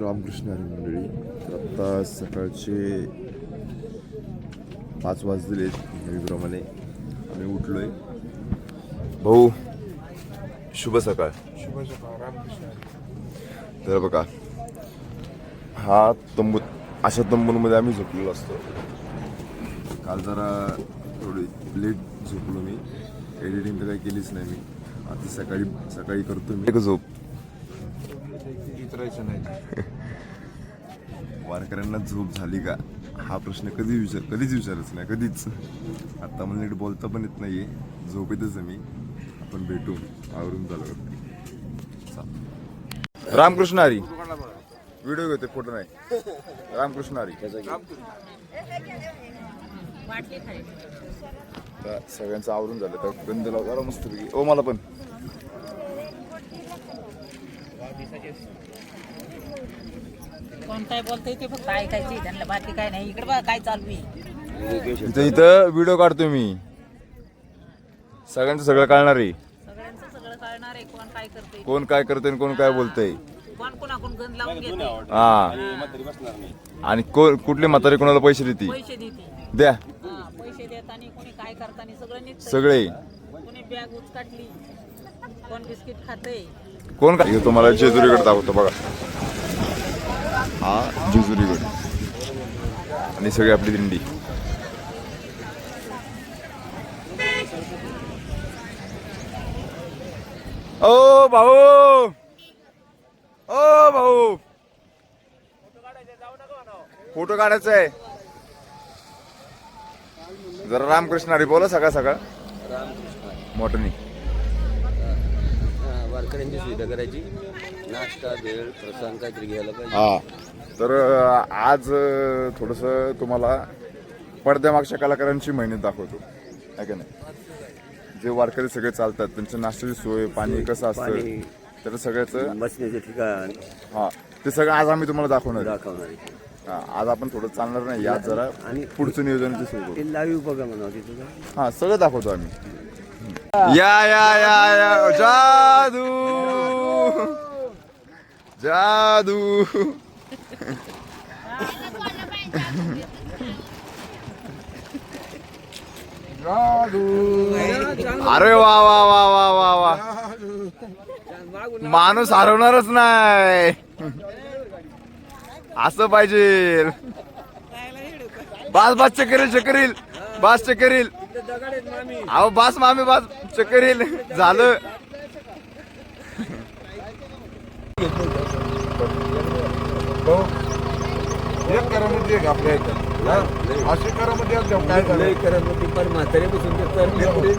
रामकृष्ण हरी मंडळी. तर आत्ता सकाळचे पाच वाजले नेहमीप्रमाणे. आम्ही उठलो आहे भाऊ शुभ सकाळ. शुभ सकाळ रामकृष्ण तर बघा हा तंबू अशा तंबूंमध्ये आम्ही झोपलेलो असतो. काल जरा थोडी लेट झोपलो मी. एडिटिंग तर काही केलीच नाही मी. आता सकाळी सकाळी करतो मी. एक झोप नाही. वारकऱ्यांना झोप झाली का? हा प्रश्न कधी विचार कधीच विचारच नाही कधीच. आत्ता मला नीट बोलता पण येत नाही आहे झोपेतच मी. आपण भेटू. आवरून झालं रामकृष्ण हरी. व्हिडिओ घेते फोटो नाही. रामकृष्ण हरी. सगळ्यांचं आवरून झालं तर गंध लावला मस्त ओ मला पण. कोण काय बोलतंय ते फक्त ऐकायचे त्यांना बाकी काय नाही. इकडे बघा काय चालू आहे. इथं इथं व्हिडिओ काढतोय मी. सगळ्यांचं सगळं कळणार आहे. सगळ्यांचं सगळं कळणार आहे कोण काय करतंय. कोण काय करतंय आणि कोण काय बोलतंय. कोण कोणाकडून गंध लावून घेते हा. आणि कोण कुठले म्हातारे कोणाला पैसे देते पैसे देते द्या. हा पैसे देताना कोणी काय करताना सगळं निघतंय. सगळे. कोणी बॅग उचकाटली. कोण बिस्किट खातंय. कोण काय तुम्हाला जेजुरीकडे दाखवतो बघा. हा जेजुरीगड. आणि सगळी आपली दिंडी. ओ भाऊ! ओ भाऊ! फोटो काढायचा आहे. जरा रामकृष्ण हरी बोला सकाळ सकाळ. मोठनी वारकऱ्यांची सुविधा करायची. नाश्ता भेळ प्रसाद काहीतरी घ्यायला पाहिजे. हा. तर आज थोडस तुम्हाला पडद्यामागच्या कलाकारांची मेहनत दाखवतो. आहे का नाही? जे वारकरी सगळे चालतात त्यांच्या नाश्त्याची सोय पाणी कसं असतं. तर सगळ्याचं बसण्याचे ठिकाण. हा ते सगळं आज आम्ही तुम्हाला दाखवणार. दाखवणार. हा, आज आपण थोडं चालणार नाही आज जरा आणि पुढचं लाईव्ह बघा म्हणा तिथं हा सगळं दाखवतो आम्ही. या या या या जादू! जादू! अरे वा वा वा वा वा वा. माणूस हरवणारच नाही. असं पाहिजे. बास बास चकरील चकरील. बास चकरील. अहो बास मामी बास चकरील. झालं. एक करामध्ये एक आपल्या हा? अशी करामध्ये काय झालं होती पण म्हातारे बसून ते तरणे पुढे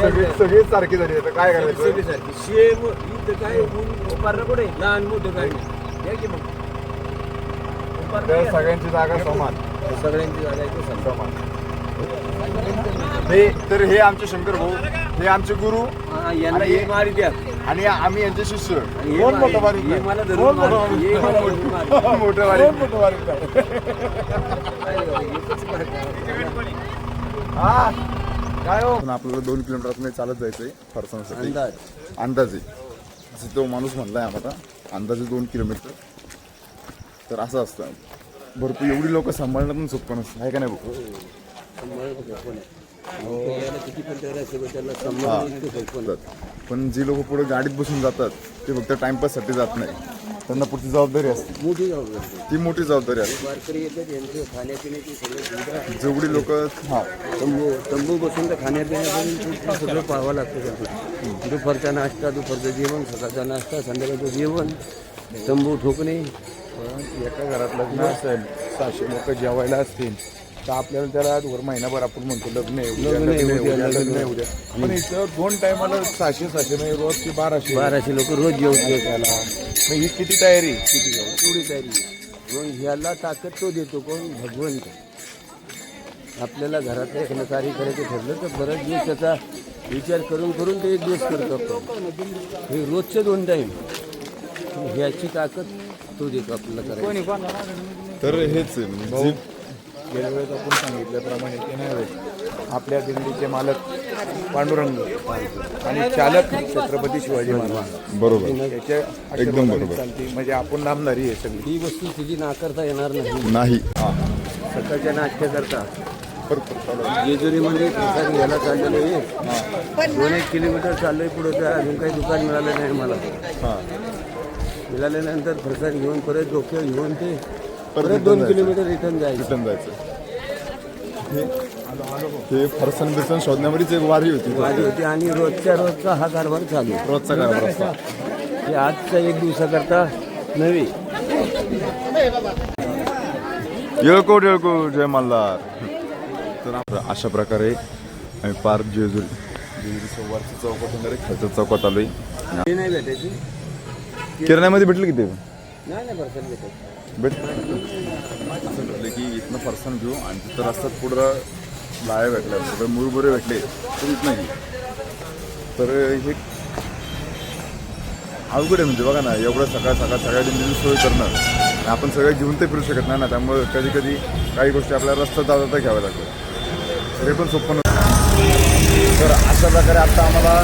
सगळी सगळी सारखी झाली आता. काय करायचं? सगळीसारखी शेम इथं काय ऊन उभारणं कुठे? लहान मोठं काय? द्या की मग. सगळ्यांची जागा समान. सगळ्यांची जागा इथे समान. हे तर हे आमचे शंकर भाऊ हे आमचे गुरु. हा, यांना एक मारी द्या. आणि आम्ही यांचे शिष्य हे कोण मोठं बारीक हे नाही? मला कोण धरून मोठं मारी- बारीक हे मला धरून नाही? मारी. मोठं कोण बारीक मोठं बारीक नाही? हा. काय हो? पण आपल्याला दोन किलोमीटर आतमध्ये चालत जायचंय फरसाणासाठी. अंदाज. अंदाजे. असं तो माणूस म्हणलाय आम्हाला अंदाजे दोन किलोमीटर. तर असं असतं. भरपूर एवढी लोक सांभाळणं पण सोपं नसतं. आहे का नाही भाऊ? याला किती पण त्याला सगळं त्याला सांभाळून इतकं सोपं नाही. पण जी लोक पुढे गाडीत बसून जातात ते फक्त टाइमपाससाठी जात नाही. त्यांना पुढची जबाबदारी असते. मोठी जबाबदारी. ती मोठी जबाबदारी असते. वारकरी येतात यांचं खाण्यापिण्याची सगळं सुविधा जेवढी लोक हा. तंबू तंबू बसून तर खाण्यापिण्यापर्यंत ते सगळं पाहावं लागतं त्यांचं दुपारचा नाश्ता दुपारचं जेवण सकाळचा नाश्ता संध्याकाळचं जेवण तंबू ठोकणे. एका घरात लग्न असेल सहाशे लोक जेवायला असतील. तर आपल्याला त्याला वर महिनाभर आपण म्हणतो लग्न आहे उद्या लग्न आहे, लग्न उद्या लग्न आहे पण इथं दोन टायमाला सहाशे सहाशे म्हणजे रोजची बाराशे. बाराशे लोक रोज त्याला मग ही किती तयारी? किती तेवढी तयारी. मग ह्याला ताकद तो देतो कोण? भगवंत. आपल्याला घरातलं एखादं कार्य करायचं ठरलं तर बरंच दिवस त्याचा विचार करून करून ते एक दिवस करतो आपण. हे रोजचं दोन टाईम ह्याची ताकद तो देतो आपल्याला करायला तर हेच आहे म्हणजे गेल्या वेळेस आपण सांगितल्याप्रमाणे ते नाही होत. आपल्या दिंडीचे मालक पांडुरंग आणि चालक छत्रपती शिवाजी महाराज. बरोबर. याच्या एकदम बरोबर. चालते. म्हणजे आपण नामधारी आहे सगळी. ही वस्तू तिची नाकारता येणार नाही. नाही. सकाळच्या नाट्य करता. जेजुरीमध्ये प्रसाद घ्यायला चाललेलो आहे. दोन एक किलोमीटर चाललोय पुढे तर अजून काही दुकान मिळालं नाही मला हा. मिळाल्यानंतर प्रसाद घेऊन परत डोक्यावर घेऊन ते परत दोन. किलोमीटर रिटर्न जायचं. रिटर्न जायचं. हे फरसन बिरसन शोधण्यामध्येच एक वारी होती. माझी होती आणि रोजच्या रोजचा हा कारभार चालू. रोजचा कारभार असता. हे आजचा एक दिवसाकरता नव्हे. येळकोट येळकोट जय मल्हार. तर अशा प्रकारे आम्ही पार्क जेजुरी जेजुरी सोमवारच्या चौकात वगैरे खालच्या चौकात आलोय. नाही भेटायची. किराण्यामध्ये भेटलं किती नाही नाही भेटायची भेट असं ठरलं की इथनं फरसाण घेऊ आणि तिथं रस्त्यात पुढं लाया भेटल्या सगळे मुरबुरे भेटले. तर इथनं घेऊ तर हे अवघड आहे म्हणजे बघा ना एवढं सकाळ सकाळ सगळ्या दिंडीची सोय करणं. आपण सगळं घेऊन ते फिरू शकत नाही ना त्यामुळे कधी कधी काही गोष्टी आपल्याला रस्ता जाता जाता घ्याव्या लागतात. तरी पण सोपं नसतं तर अशा प्रकारे आता आम्हाला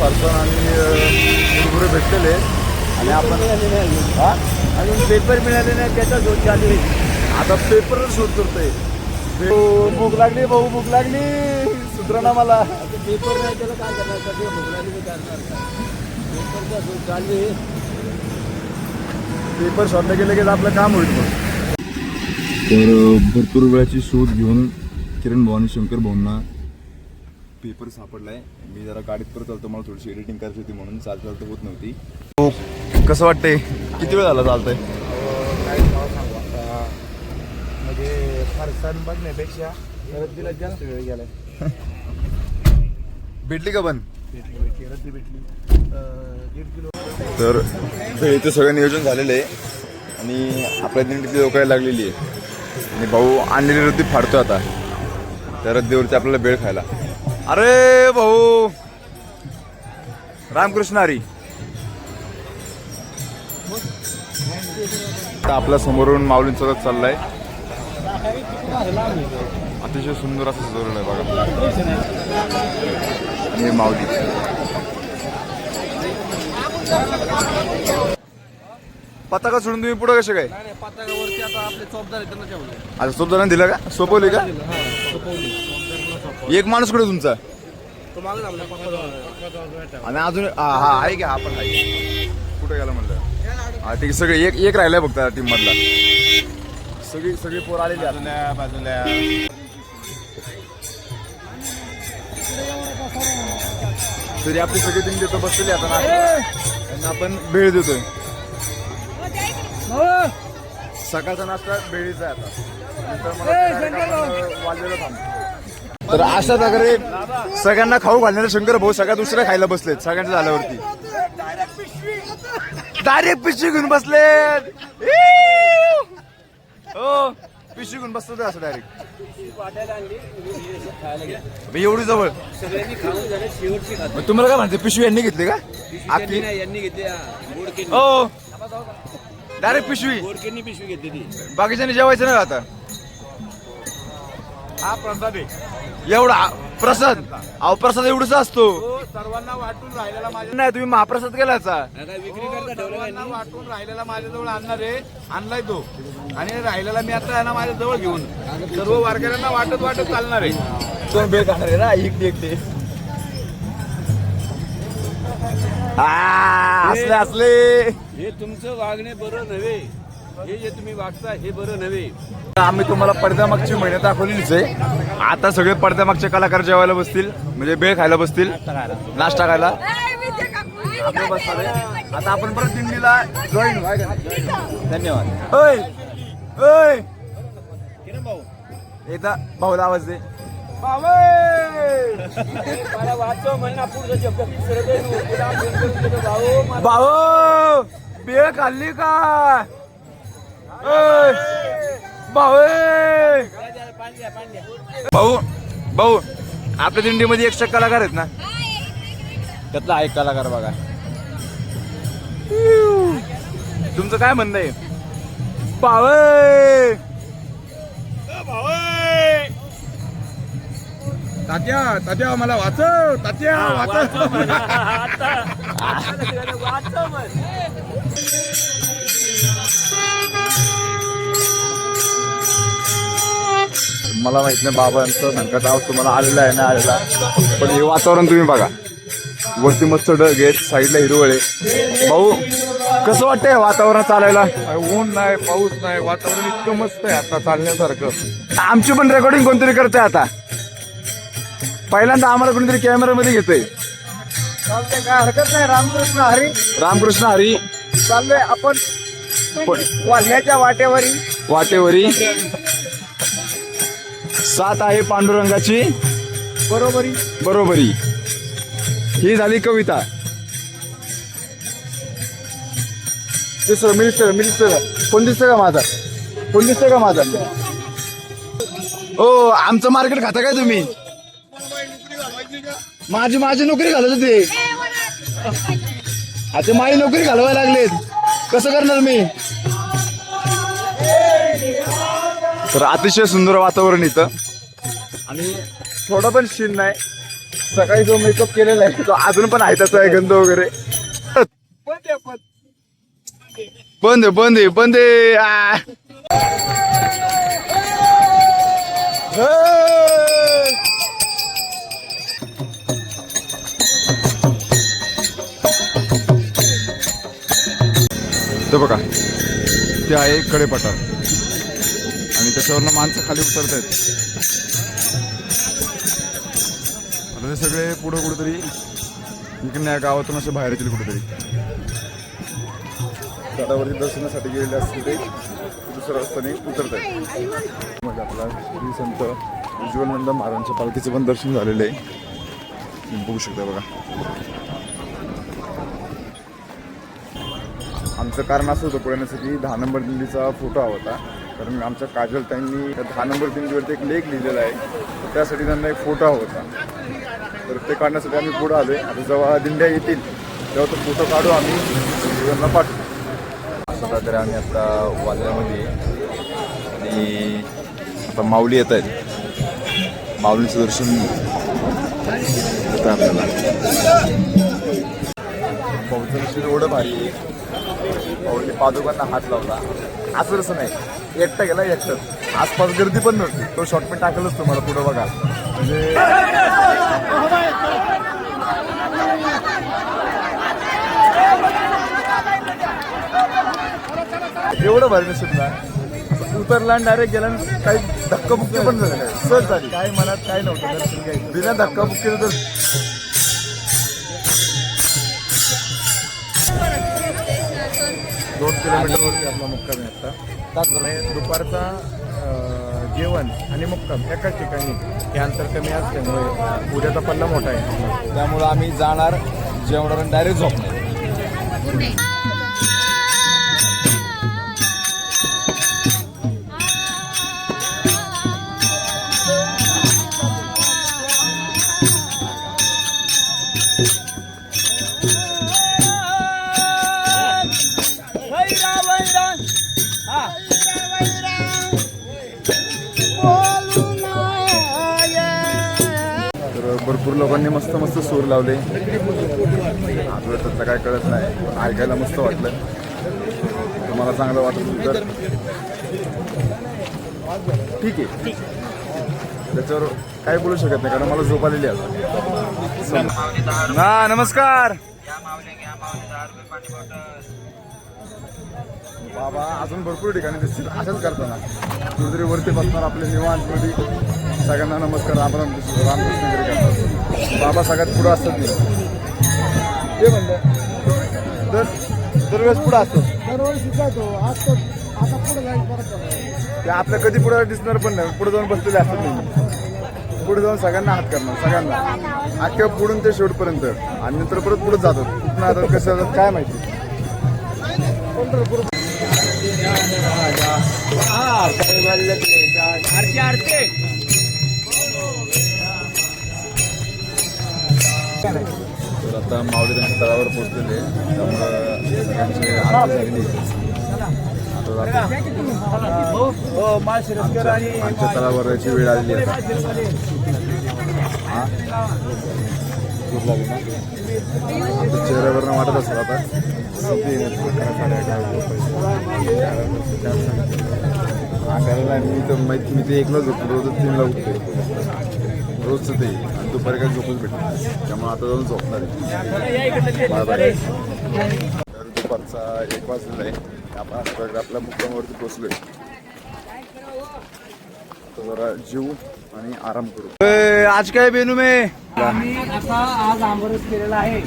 फरसाण आणि अं, मुरमुरे भेटलेले. आहेत. आणि आपण हा? अजून पेपर मिळाले नाही त्याचा शोध चालू आहे आता पेपर शोध करतोय भाऊ, भूक लागली भाऊ भूक लागली. सुधरा ना मला. पेपर नाही त्याला काय करणार? सगळे मी करणार. पेपरचा शोध चालू आहे पेपर शोधले गेले की आपलं काम होईल मग. तर भरपूर वेळाची शोध घेऊन किरण भाऊ आणि शंकर भाऊंना पेपर सापडलाय. मी जरा गाडीत परत चालतो मला थोडीशी एडिटिंग करायची होती म्हणून. चाल चालतं होत नव्हती. कसं वाटतंय? किती वेळ झाला चालतंय? काय नाव सांगू आता म्हणजे फारसान बघण्यापेक्षा परत जास्त वेळ गेलाय भेटली का पण? भेटली रद्दी भेटली अं, दीड किलो तर भेळीचं सगळं नियोजन झालेलं आहे आणि आपल्या दिंडीतली लोक लागलेली आहे. आणि भाऊ आणलेली रद्दी फाडतो आता. त्या रद्दीवरती आपल्याला बेळ खायला. अरे भाऊ! रामकृष्ण हरी. आता आपल्या समोरून माऊलींचा रथ चाललाय. अतिशय सुंदर असं सजवलेलं आहे बघा. हे माऊली. पताका सोडून तुम्ही पुढे कसे काय? आता सोपदाराने दिला का? सोपवली का? एक माणूस कुठे तुमचा? आणि अजून हा आहे का पण आहे. कुठे गेला म्हणलं? हा ठीक सगळे एक एक राहिलाय फक्त टीम मधला. सगळी सगळी पोर आलेली बाजूला बाजूला तरी आपली सगळी टीम तिथं बसलेली आता ना. त्यांना आपण भेळ देतोय. सकाळचा नाश्ता बेळीचा आहे आता. नंतर मला ते direct आपण वाजलेलं थांबतो. तर अशा प्रकारे सगळ्यांना खाऊ घालणारे शंकर भाऊ सगळ्यात दुसऱ्या खायला बसलेत सगळ्यांच्या झाल्यावरती. डायरेक्ट पिशवी घेऊन बसलेत इव! हो पिशवी घेऊन बसतो असं डायरेक्ट एवढी जवळ. मग तुम्हाला काय म्हणते पिशवी यांनी घेतली का? आखी. यांनी घेतली हो. डायरेक्ट पिशवी. गोडकेनी पिशवी घेतली ती बाकीच्याने जेवायचं नाही आता. हा प्रसाद एवढा प्रसाद अहो प्रसाद एवढाच असतो. तो सर्वांना वाटून राहिलेला माझ्या नाही तुम्ही महाप्रसाद केलाचा सर्वांना वाटून राहिलेला माझ्याजवळ आणणार आहे आणलाय तो. आणि राहिलेला मी आता आहे ना माझ्या जवळ घेऊन. सर्व वारकऱ्यांना वाटत वाटत चालणार आहे. दोन बेळ खाणार आहे ना? एकटे एकटे आ, असले असले. हे तुमचं वागणे बरं नव्हे. हे जे तुम्ही वागता हे बरं नव्हे. आम्ही तुम्हाला पडद्यामागची मेहनत दाखवलीच आहे. आता सगळे पडद्यामागचे कलाकार जेवायला बसतील म्हणजे बेळ खायला बसतील नाश्ता खायला. आपलं बसणार आहे. आता आपण परत दिंडीला जॉईन धन्यवाद. ओय ओय. एकदा भाऊला आवाज दे. मला वाचव म्हणा पुढचं शब्द आहे तुला फोन करून भाऊ! मला भाऊ! बेळ खाल्ली का? भाऊ. भाऊ भाऊ आपल्या दिंडीमध्ये एकशे कलाकार आहेत ना? त्यातला एक कलाकार बघा. तुमचं काय म्हणणं आहे? भाऊ तात्या तात्या मला वाचव तात्या वाचव. मला माहीत नाही बाबांचं संकट आहोत तुम्हाला आलेला आहे ना आलेला पण हे वातावरण तुम्ही बघा. वरती मस्त ढग आहेत साईडला हिरवळ. आहे भाऊ कसं वाटतंय वातावरण चालायला? ऊन नाही पाऊस नाही वातावरण इतकं मस्त आहे आता चालण्यासारखं. आमची पण रेकॉर्डिंग कोणतरी करते आता. पहिल्यांदा आम्हाला कोणीतरी कॅमेरामध्ये घेतोय. काय हरकत नाही. रामकृष्ण हरी. रामकृष्ण हरी. चाललोय आपण वाल्याच्या वाटेवरी. वाटेवरी. सात आहे पांडुरंगाची. बरोबरी. बरोबरी. ही झाली कविता. दिसतं मी दिसतं मी दिसतं का कोण दिसतं का माझा. कोण दिसतं का माझा. हो आमचं मार्केट खाता काय तुम्ही? माझी माझी नोकरी घालत होते. आता माझी नोकरी घालवायला लागलेत. कसं करणार मी? तर अतिशय सुंदर वातावरण इथं. आणि थोडं पण शीन नाही. सकाळी जो मेकअप केलेला आहे तो अजून पण आहे त्याचा आहे गंध वगैरे. बंद आहे बंद आहे बंद आहे. बघा ते आहे कडेपठार आणि त्याच्यावरनं माणसं खाली उतरत आहेत आता ते सगळे पुढं कुठेतरी इकडे या गावातून असे बाहेर येतील कुठेतरी. गडावरती दर्शनासाठी गेलेले असतील ते. दुसऱ्या रस्त्याने उतरत आहेत मग म्हणजे आपला श्री संत उज्ज्वलनंद महाराजांच्या पालखीचं पण दर्शन झालेलं आहे. बघू शकता बघा. आमचं कारण असं होतं पुण्यासाठी दहा नंबर दिल्लीचा फोटो हवा होता. कारण आमच्या काजल त्यांनी दहा नंबर दिंडीवरती एक लेख लिहिलेला आहे. तर त्यासाठी त्यांना एक फोटो हवा होता. तर ते काढण्यासाठी आम्ही पुढं आलो आता जेव्हा दिंड्या येतील तेव्हा तो फोटो काढू आम्ही. त्यांना पाठवू. असं प्रकारे आम्ही आता वाल्यामध्ये आणि आता माऊली येत आहेत. माऊलीचं दर्शन होतं आपल्याला. पाऊचं एवढं भारी आहे. पाऊलने पादुकांना हात लावला. असं कसं नाही. एकटा गेला एकटं. आसपास गर्दी पण नव्हती. तो शॉर्ट मी टाकलंच तुम्हाला पुढं बघा. म्हणजे एवढं भारी नसेल ना. असं उतरला आणि डायरेक्ट गेला काही धक्काबुक्की पण झालं नाही. सहज झाली. काय मनात काय नव्हतं बिना धक्काबुक्कीनं तर दोन किलोमीटरवरती आपला मुक्काम आहे आता. त्याचप्रमाणे दुपारचा जेवण आणि मुक्काम एकाच ठिकाणी हे अंतर कमी असल्यामुळे उद्याचा पल्ला मोठा आहे. त्यामुळं आम्ही जाणार जेवणार आणि डायरेक्ट झोपणार. खायला मस्त वाटलं. तुम्हाला चांगलं वाटत तर. ठीक आहे. त्याच्यावर काय बोलू शकत नाही कारण मला झोप आलेली आहे हा नमस्कार. बाबा अजून भरपूर ठिकाणी दिसतील. असंच करताना. कुठेतरी वरती बसणार आपले निवांत मध्ये सगळ्यांना नमस्कार राम राम रामकृष्ण करतात. बाबा सगळ्यात पुढं असतात ते. म्हणलं दर दरवेळेस पुढं असतात ते आपल्या कधी पुढे दिसणार पण नाही. पुढे जाऊन बसलेले असतात. पुढे जाऊन सगळ्यांना हात करणार सगळ्यांना. अख्ख्या पुढून ते शेवटपर्यंत. आणि नंतर परत पुढे जातात. कुठं आता कसं जातात काय माहिती? तर आता मावळे त्यांच्या तळावर पोहोचलेले. त्यामुळं सगळ्यांची आरती झालेली आहे. हो आणि आमच्या तळावर याची वेळ आलेली आहे हा? चेहऱ्यावरनं वाटत असेल आता. अंगाला मी तर माहिती मी ते एकला झोपलो. रोज तीनला उठतो रोजचं ते. दुपारी काही झोपच भेटत त्यामुळे आता जाऊन झोपणार आहे. बाय बाय तर दुपारचा एक वाजलेला आहे. आपण आता आपल्या मुक्कामावरती पोचलोय जरा जीव आणि आराम करू. आज काय बेनू मे? आम्ही आता आज आंबरस केलेला आहे.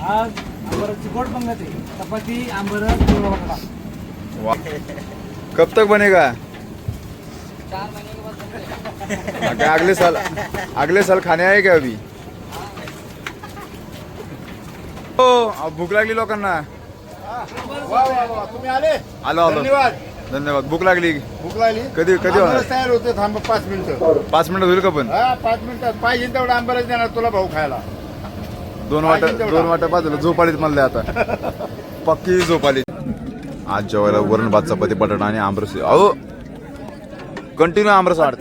आज आंबरसची गोड पंगत आहे. चपाती आंबरस कब तक बनेगा? क्या अगले साल अगले साल खाने आए क्या अभी? हो अब भूक लागली लोकांना. तुम्ही आले आलो. आलो धन्यवाद. धन्यवाद. भूक लागली. भूक लागली. कधी कधी आंबरस होणार? तयार होते थांब पाच मिनिटं. पाच मिनिटं होईल का पण? हा पाच मिनिटात पाहिजे तेवढा आंबरस देणार तुला भाऊ खायला. दोन वाट पाहिजे तेवढा. दोन वाट्या बाजूला झोप आलीत म्हणले आता. पक्की झोप आली आज जेवायला वरण भात चपाती बटाटा आणि आमरस. अहो कंटिन्यू आमरस वाढत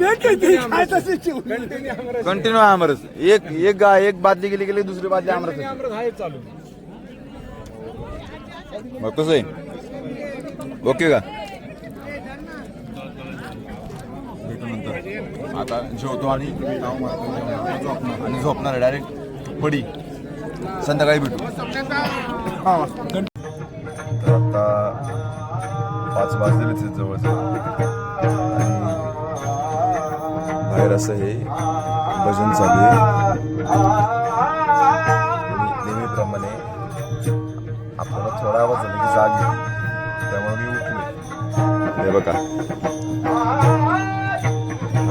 कंटिन्यू आमरस एक एक गा एक बादली गेली गेली दुसरी बादली आमरस मग कसं आहे. ओके का? आता जेवतो आणि आणि झोपणार. डायरेक्ट पडी. संध्याकाळी भेटू. आता पाच वाजलेले आणि बाहेर असं हे भजन चालू आहे. नेहमीप्रमाणे आपल्याला थोडा आवाज झाला की जाग येते त्यामुळे मी उठलो हे बघा.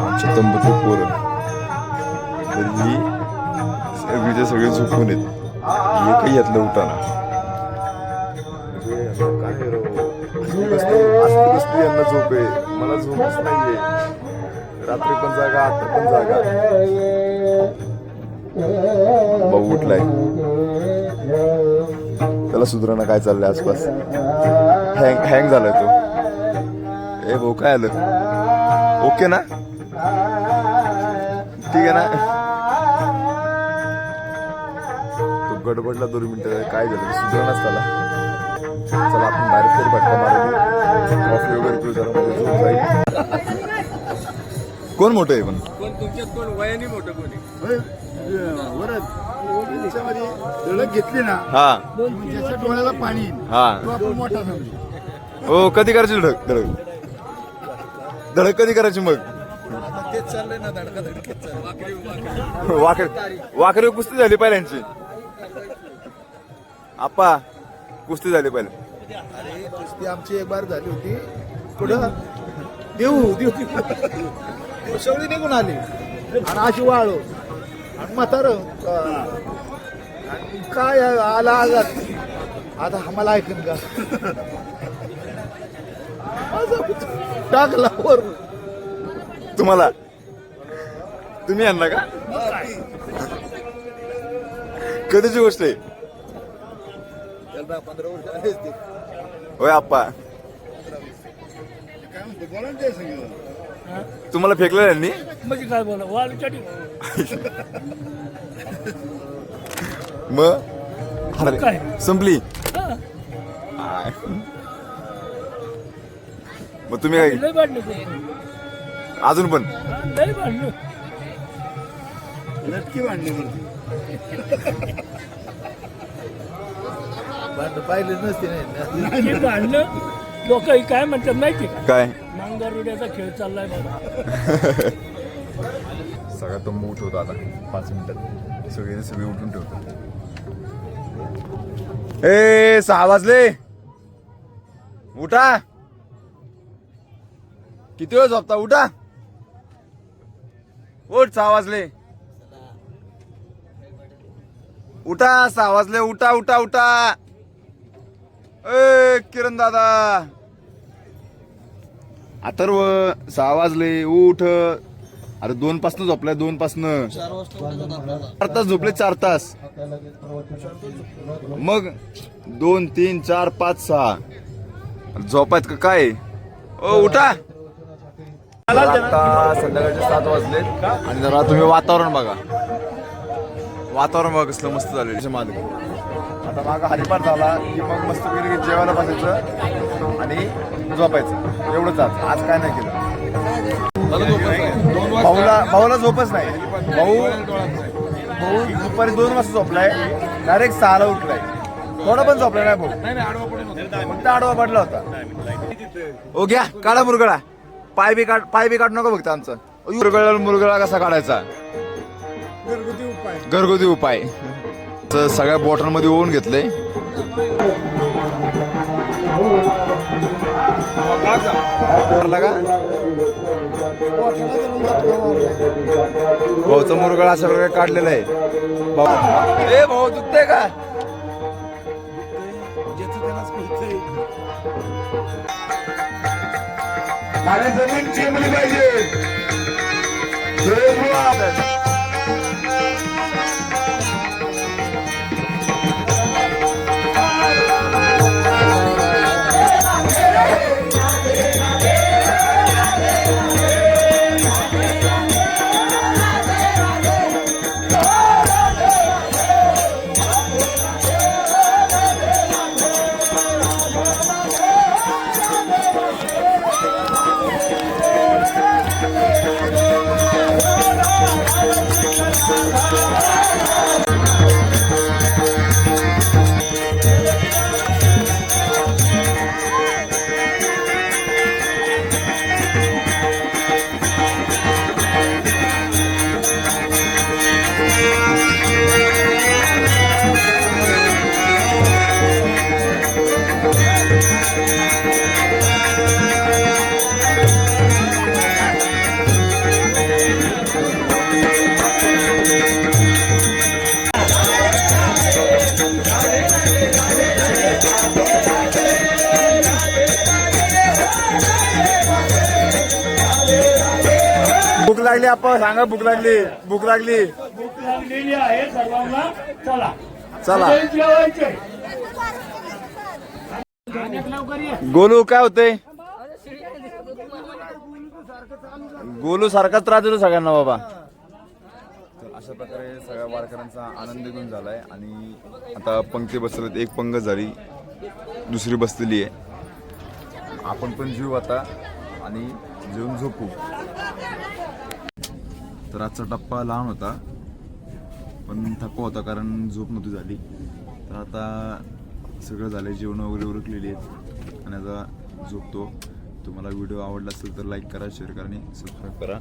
आमच्या तंबूचे पोरं. तरीही सगळीचे सगळे झोपून येत एकही यातलं उठाना. म्हणजे काय हो? यांना झोप आहे. मला झोपच नाहीये. रात्री पण जागा आता पण जागा. भाऊ उठलाय त्याला सुधारणा काय चाललंय आसपास? हँग हँग झालाय तो. ए भाऊ काय आलं? ओके ना? ठीक आहे ना? तो गडबडला दोन मिनिटं काय झालं? सुधारणाच त्याला चला आपण बाहेर तरी भटका मारू कॉफी वगैरे पिऊ जरा मध्ये झोप जाईल. कोण मोठं आहे पण? धडक घेतली ना हा. ज्याच्या डोळ्याला पाणी येईल. हा. तो आपण मोठा समजू. हो कधी करायची धडक? धडक. धडक कधी करायची मग? वाकड वाकरी कुस्ती झाली पहिल्यांची. आप्पा कुस्ती झाली पहिले ती आमची एक बार झाली होती. पुढं देऊ देऊ. सगळी निघून आली. आणि अशी वाळू. आणि म्हातार काय आला आगात आता आम्हाला ऐकून का टाकला वर तुम्हाला? तुम्ही आणला का? कधीची गोष्ट आहे? पंधरा वर्ष होय आप्पा. काय म्हणते तुम्हाला फेकलं यांनी? म्हणजे काय बोला मग अरे, काय? संपली? हा, आय. मग तुम्ही काय? लय. अजून पण? हा, लय भांडणं. लटकी भांडली करते भांड पाहिले नसते नाही हे भांडणं लोक काय म्हणतात माहिती का? काय? मांगारुड्याचा खेळ चाललाय सगळा तो मूठ होता आता पाच मिनिटात सगळे सगळे उठून ठेवतो. ए सहा वाजले. उठा. किती वेळ झोपता? उठा. उठ सहा वाजले. उठा सहा वाजले. उठा उठा उठा. ए किरण दादा. अथर्व सहा वाजले उठ. अरे दोन पासन झोपलाय दोन पासन चार तास झोपले चार तास. मग दोन तीन चार पाच सहा. झोपायत का काय? ओ उठा. आता संध्याकाळचे सात वाजले. आणि जरा तुम्ही वातावरण बघा. वातावरण बघा कसलं मस्त झालं मागे आता मागं हरिपाठ झाला की मग मस्त पैकी जेवायला बसायचं. आणि झोपायचं. एवढंच आज आज काय नाही केलं. भाऊला भाऊला झोपच नाही. भाऊ भाऊ दुपारी दोन वाजता झोपलाय. डायरेक्ट सहाला उठलाय. थोडा पण झोपला नाही भाऊ? फक्त आडवा पडला होता. ओ घ्या. काढा मुरगळा. पाय बी काढ पाय बी काढ नको बघता आमचं. मुरगळा मुरगळा कसा काढायचा? घरगुती उपाय. तर सगळ्या बॉटलमध्ये ओवून घेतले का? भाऊचा मुरगळा अशा प्रकारे काढलेला आहे. भाऊ. ए भाऊ दुखतंय का? आणि जमीन चिमली पाहिजे. भूक लागली आपण. सांगा भूक लागली. भूक लागली. लागलेली आहे सर्वांना. चला. चला. गोलू काय होतंय? गोलू सारखाच राहतो तो सगळ्यांना बाबा. तर अशा प्रकारे सगळ्या वारकऱ्यांचा आनंद घेऊन झालाय आणि आता पंक्ती बसलेत एक पंगत झाली दुसरी बसलेली आहे. आपण पण जीव आता आणि जेवून झोपू. तर आजचा टप्पा लहान होता पण थकवा होता कारण झोप नव्हती झाली. तर आता सगळं झालं जेवण वगैरे उरकलेली आहेत आणि आता झोपतो. तुम्हाला व्हिडिओ आवडला असेल तर लाईक करा शेअर करा आणि सबस्क्राईब करा.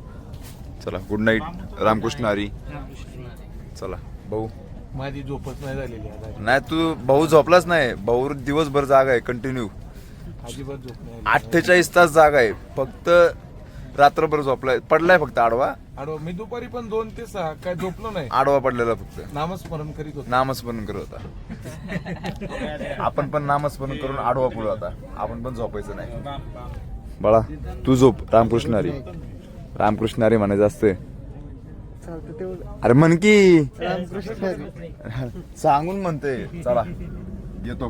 चला गुड नाईट रामकृष्ण हरी. चला भाऊ. माझी झोपच नाही झालेली नाही तू भाऊ झोपलाच नाही. भाऊ दिवसभर जागा आहे कंटिन्यू अजिबात झोप नाही अठ्ठेचाळीस तास जागा आहे. फक्त रात्रभर झोपलाय. पडलाय फक्त आडवा. आडवा. मी दुपारी पण दोन ते सहा काय झोपलो नाही. आडवा पडलेला फक्त. नामस्मरण करीत होतो. नामस्मरण करत होता. आपण पण नामस्मरण करून आडवा पुढे होता आपण पण झोपायचं नाही. बाळा तू झोप. रामकृष्ण हरी. रामकृष्ण हरी म्हणायचं असते अरे म्हण की. सांगून म्हणते. चला येतो.